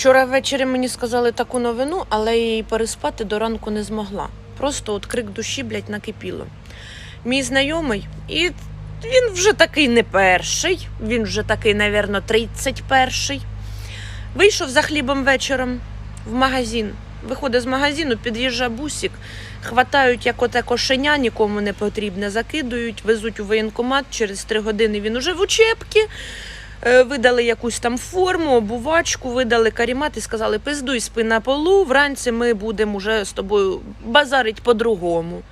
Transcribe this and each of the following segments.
Вчора ввечері мені сказали таку новину, але я її переспати до ранку не змогла. Просто от крик душі, блядь, накипіло. Мій знайомий, і він вже такий не перший, він вже такий, навірно, 31-й. Вийшов за хлібом вечором в магазин. Виходить з магазину, під'їжджає бусик, хватають як оте кошеня, нікому не потрібне, закидують, везуть у воєнкомат. Через три години він уже в учебці. Е, Видали якусь там форму, обувачку, видали карімат і сказали, пиздуй спи на полу, вранці ми будемо уже з тобою базарить по-другому.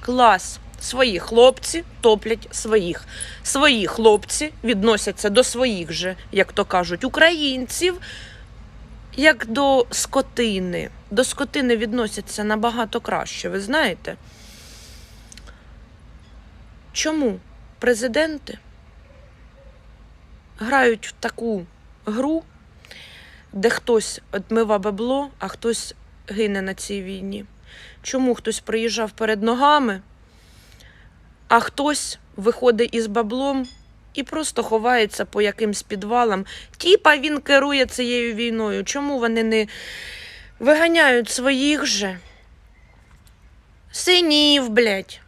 Клас. Свої хлопці топлять своїх. Свої хлопці відносяться до своїх же, як то кажуть, українців, як до скотини. До скотини відносяться набагато краще, ви знаєте? Чому президенти грають в таку гру, де хтось отмива бабло, а хтось гине на цій війні? Чому хтось приїжджав перед ногами, а хтось виходить із баблом і просто ховається по якимсь підвалам? Тіпа він керує цією війною. Чому вони не виганяють своїх же? Синів, блядь,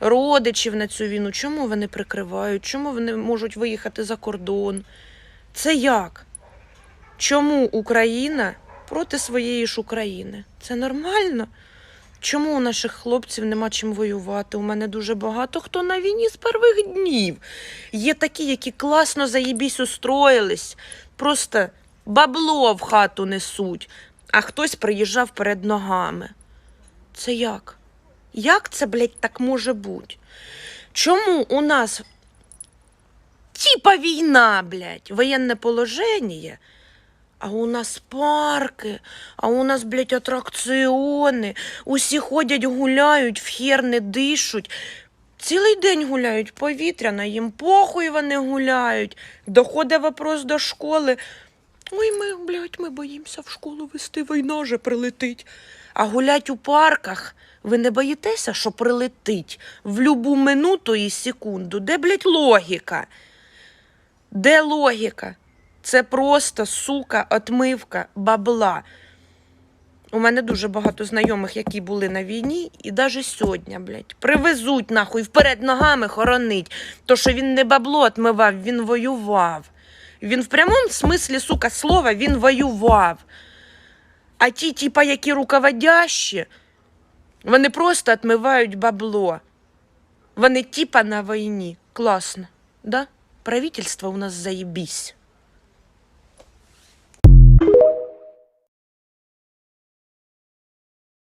родичів на цю війну. Чому вони прикривають? Чому вони можуть виїхати за кордон? Це як? Чому Україна проти своєї ж України? Це нормально? Чому у наших хлопців нема чим воювати? У мене дуже багато хто на війні з перших днів. Є такі, які класно заєбісь устроїлись, просто бабло в хату несуть, а хтось приїжджав перед ногами. Це як? Як це, блядь, так може бути? Чому у нас типа війна, блядь, воєнне положення, а у нас парки, а у нас, блядь, атракціони, усі ходять, гуляють, в хер не дишуть. Цілий день гуляють повітряно, їм похуй вони гуляють. Доходить вопрос до школи. Ой, ми, блядь, ми боїмося в школу вести, війна же прилетить. А гулять у парках. Ви не боїтеся, що прилетить в любу минуту і секунду? Де, блядь, логіка? Де логіка? Це просто, сука, отмивка бабла. У мене дуже багато знайомих, які були на війні, і навіть сьогодні, блядь, привезуть нахуй вперед ногами хоронить. То, що він не бабло отмивав, він воював. Він в прямому смислі, сука, слова, він воював. А ті, типа, які руководящі, вони просто отмивають бабло. Вони типа на війні. Класно, да? Правительство у нас заєбісь.